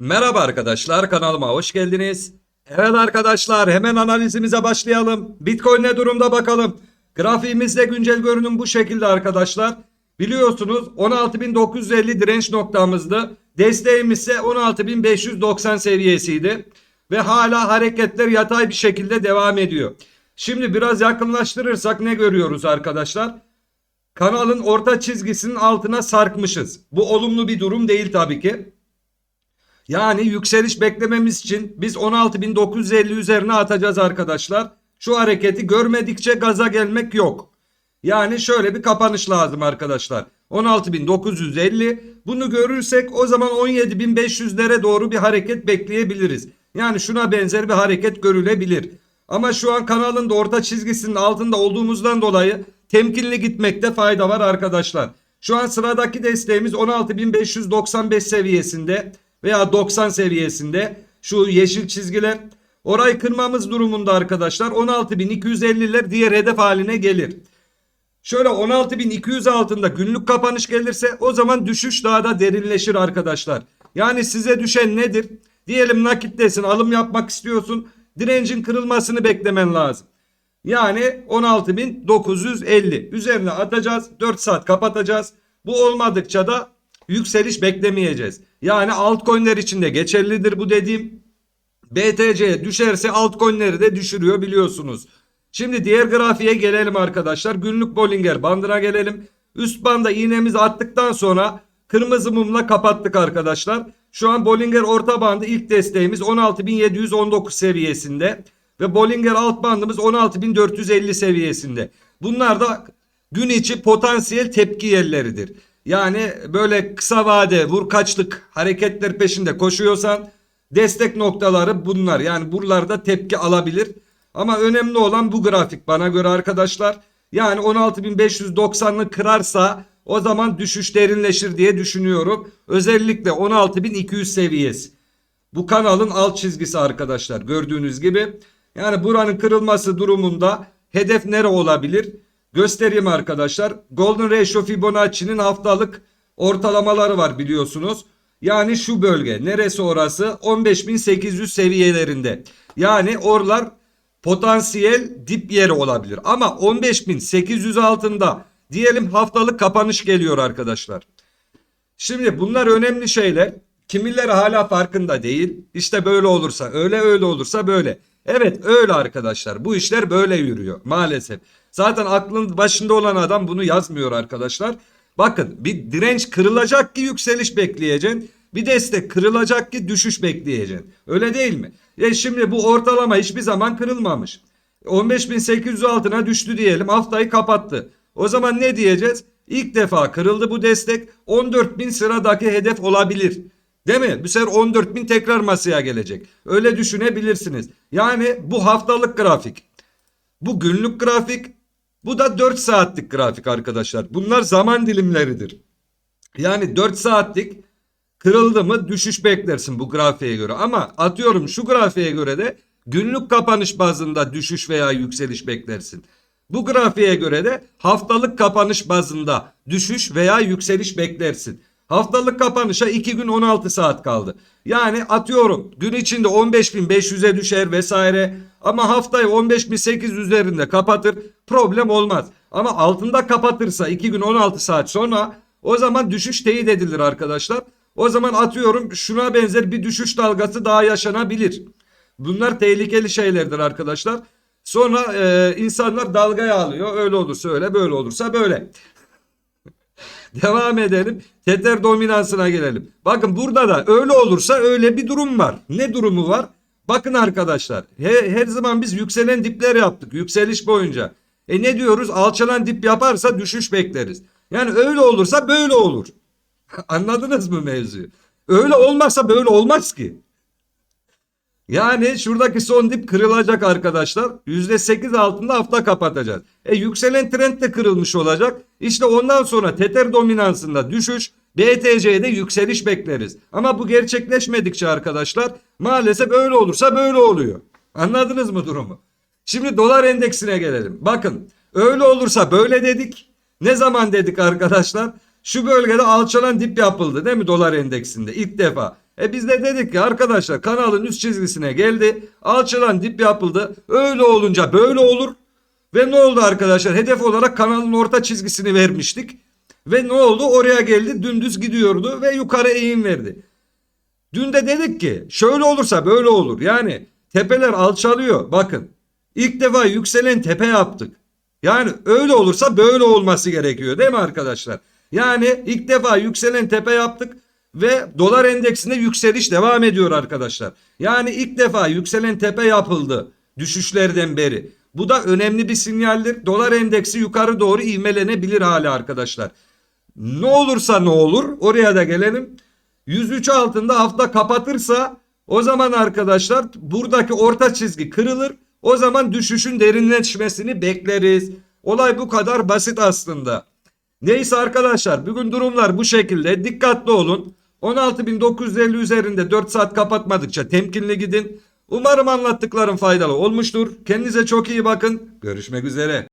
Merhaba arkadaşlar kanalıma hoş geldiniz. Evet arkadaşlar hemen analizimize başlayalım. Bitcoin ne durumda bakalım. Grafiğimizde güncel görünüm bu şekilde arkadaşlar. Biliyorsunuz 16.950 direnç noktamızdı. Desteğimiz ise 16.590 seviyesiydi. Ve hala hareketler yatay bir şekilde devam ediyor. Şimdi biraz yakınlaştırırsak ne görüyoruz arkadaşlar? Kanalın orta çizgisinin altına sarkmışız. Bu olumlu bir durum değil tabii ki. Yani yükseliş beklememiz için biz 16.950 üzerine atacağız arkadaşlar. Şu hareketi görmedikçe gaza gelmek yok. Yani şöyle bir kapanış lazım arkadaşlar. 16.950 bunu görürsek o zaman 17.500'lere doğru bir hareket bekleyebiliriz. Yani şuna benzer bir hareket görülebilir. Ama şu an kanalın da orta çizgisinin altında olduğumuzdan dolayı temkinli gitmekte fayda var arkadaşlar. Şu an sıradaki desteğimiz 16.595 seviyesinde veya 90 seviyesinde şu yeşil çizgiler. Orayı kırmamız durumunda arkadaşlar 16.250'ler diğer hedef haline gelir. Şöyle 16.200 altında günlük kapanış gelirse o zaman düşüş daha da derinleşir arkadaşlar. Yani size düşen nedir? Diyelim nakittesin alım yapmak istiyorsun. Direncin kırılmasını beklemen lazım. Yani 16.950 üzerine atacağız. 4 saat kapatacağız. Bu olmadıkça da yükseliş beklemeyeceğiz. Yani altcoin'ler için de geçerlidir bu dediğim. BTC düşerse altcoin'leri de düşürüyor biliyorsunuz. Şimdi diğer grafiğe gelelim arkadaşlar. Günlük Bollinger bandına gelelim. Üst banda iğnemizi attıktan sonra kırmızı mumla kapattık arkadaşlar. Şu an Bollinger orta bandı ilk desteğimiz 16.719 seviyesinde. Ve Bollinger alt bandımız 16.450 seviyesinde. Bunlar da gün içi potansiyel tepki yerleridir. Yani böyle kısa vade vurkaçlık hareketler peşinde koşuyorsan destek noktaları bunlar. Yani buralarda tepki alabilir. Ama önemli olan bu grafik bana göre arkadaşlar. Yani 16.590'ı kırarsa o zaman düşüş derinleşir diye düşünüyorum. Özellikle 16.200 seviyesi. Bu kanalın alt çizgisi arkadaşlar gördüğünüz gibi. Yani buranın kırılması durumunda hedef nere olabilir? Göstereyim arkadaşlar. Golden Ratio Fibonacci'nin haftalık ortalamaları var biliyorsunuz. Yani şu bölge neresi orası? 15.800 seviyelerinde. Yani oralar potansiyel dip yeri olabilir. Ama 15.800 altında diyelim haftalık kapanış geliyor arkadaşlar. Şimdi bunlar önemli şeyler. Kimileri hala farkında değil. İşte böyle olursa öyle öyle olursa böyle. Evet öyle arkadaşlar. Bu işler böyle yürüyor maalesef. Zaten aklın başında olan adam bunu yazmıyor arkadaşlar. Bakın bir direnç kırılacak ki yükseliş bekleyeceksin. Bir destek kırılacak ki düşüş bekleyeceksin. Öyle değil mi? E şimdi bu ortalama hiçbir zaman kırılmamış. 15.800 altına düştü diyelim haftayı kapattı. O zaman ne diyeceğiz? İlk defa kırıldı bu destek 14.000 sıradaki hedef olabilir. Değil mi? Bu sefer 14.000 tekrar masaya gelecek. Öyle düşünebilirsiniz. Yani bu haftalık grafik. Bu günlük grafik. Bu da 4 saatlik grafik arkadaşlar. Bunlar zaman dilimleridir. Yani 4 saatlik kırıldı mı düşüş beklersin bu grafiğe göre. Ama atıyorum şu grafiğe göre de günlük kapanış bazında düşüş veya yükseliş beklersin. Bu grafiğe göre de haftalık kapanış bazında düşüş veya yükseliş beklersin. Haftalık kapanışa 2 gün 16 saat kaldı. Yani atıyorum gün içinde 15.500'e düşer vesaire ama haftayı 15.800 üzerinde kapatır problem olmaz. Ama altında kapatırsa 2 gün 16 saat sonra o zaman düşüş teyit edilir arkadaşlar. O zaman atıyorum şuna benzer bir düşüş dalgası daha yaşanabilir. Bunlar tehlikeli şeylerdir arkadaşlar. Sonra e, insanlar dalgaya alıyor. Öyle olursa öyle, böyle olursa böyle. Devam edelim. Tether dominansına gelelim. Bakın burada da öyle olursa öyle bir durum var. Ne durumu var? Bakın arkadaşlar he, her zaman biz yükselen dipler yaptık yükseliş boyunca. E ne diyoruz? Alçalan dip yaparsa düşüş bekleriz. Yani öyle olursa böyle olur. Anladınız mı mevzuyu? Öyle olmazsa böyle olmaz ki. Yani şuradaki son dip kırılacak arkadaşlar. %8 altında hafta kapatacağız. E yükselen trend de kırılmış olacak. İşte ondan sonra Tether dominansında düşüş, BTC'de yükseliş bekleriz. Ama bu gerçekleşmedikçe arkadaşlar maalesef öyle olursa böyle oluyor. Anladınız mı durumu? Şimdi dolar endeksine gelelim. Bakın öyle olursa böyle dedik. Ne zaman dedik arkadaşlar? Şu bölgede alçalan dip yapıldı değil mi dolar endeksinde ilk defa. E biz de dedik ki arkadaşlar kanalın üst çizgisine geldi. Alçalan dip yapıldı. Öyle olunca böyle olur. Ve ne oldu arkadaşlar? Hedef olarak kanalın orta çizgisini vermiştik. Ve ne oldu? Oraya geldi dümdüz gidiyordu ve yukarı eğim verdi. Dün de dedik ki şöyle olursa böyle olur. Yani tepeler alçalıyor. Bakın ilk defa yükselen tepe yaptık. Yani öyle olursa böyle olması gerekiyor değil mi arkadaşlar? Yani ilk defa yükselen tepe yaptık ve dolar endeksinde yükseliş devam ediyor arkadaşlar. Yani ilk defa yükselen tepe yapıldı düşüşlerden beri. Bu da önemli bir sinyaldir. Dolar endeksi yukarı doğru ivmelenebilir hala arkadaşlar. Ne olursa ne olur oraya da gelelim. 103 altında hafta kapatırsa o zaman arkadaşlar buradaki orta çizgi kırılır. O zaman düşüşün derinleşmesini bekleriz. Olay bu kadar basit aslında. Neyse arkadaşlar bugün durumlar bu şekilde. Dikkatli olun. 16.950 üzerinde 4 saat kapatmadıkça temkinli gidin. Umarım anlattıklarım faydalı olmuştur. Kendinize çok iyi bakın. Görüşmek üzere.